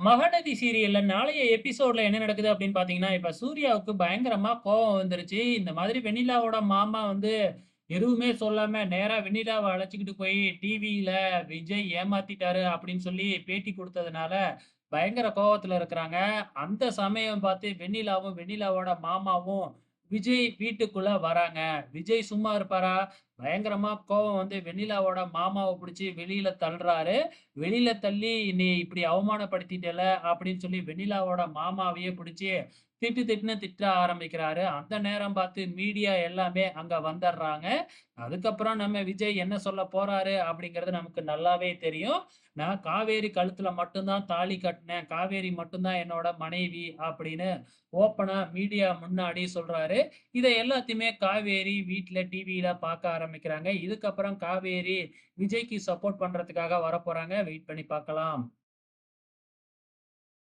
மகநதி சீரியல்ல நாளைய எபிசோட்ல என்ன நடக்குது அப்படின்னு பார்த்தீங்கன்னா, இப்ப சூர்யாவுக்கு பயங்கரமா கோவம் வந்துருச்சு. இந்த மாதிரி வெண்ணிலாவோட மாமா வந்து எதுவுமே சொல்லாம நேரா வெண்ணிலாவை அழைச்சிக்கிட்டு போய் டிவியில விஜய் ஏமாத்திட்டாரு அப்படின்னு சொல்லி பேட்டி கொடுத்ததுனால பயங்கர கோபத்துல இருக்கிறாங்க. அந்த சமயம் பார்த்து வெண்ணிலாவும், வெண்ணிலாவோட மாமாவும் விஜய் வீட்டுக்குள்ள வராங்க. விஜய் சும்மா இருப்பாரா? பயங்கரமா கோவம் வந்து வெண்ணிலாவோட மாமாவை பிடிச்சி வெளியில தள்ளுறாரு. வெளியில தள்ளி, "நீ இப்படி அவமானப்படுத்திட்டல அப்படின்னு சொல்லி வெண்ணிலாவோட மாமாவையே பிடிச்சி திட்டு திட்டுன்னு திட்ட ஆரம்பிக்கிறாரு. அந்த நேரம் பார்த்து மீடியா எல்லாமே அங்க வந்துடுறாங்க. அதுக்கப்புறம் நம்ம விஜய் என்ன சொல்ல போறாரு அப்படிங்கிறது நமக்கு நல்லாவே தெரியும். "நான் காவேரி கழுத்துல மட்டும்தான் தாலி கட்டினேன். காவேரி மட்டும்தான் என்னோட மனைவி" அப்படின்னு ஓப்பனா மீடியா முன்னாடி சொல்றாரு. இதை எல்லாத்தையுமே காவேரி வீட்டுல டிவியில பார்க்க ஆரம்பி ஆரம்பிக்கிறாங்க. இதுக்கப்புறம் காவேரி விஜய்க்கு சப்போர்ட் பண்றதுக்காக வரப்போறாங்க. வெயிட் பண்ணி பார்க்கலாம்.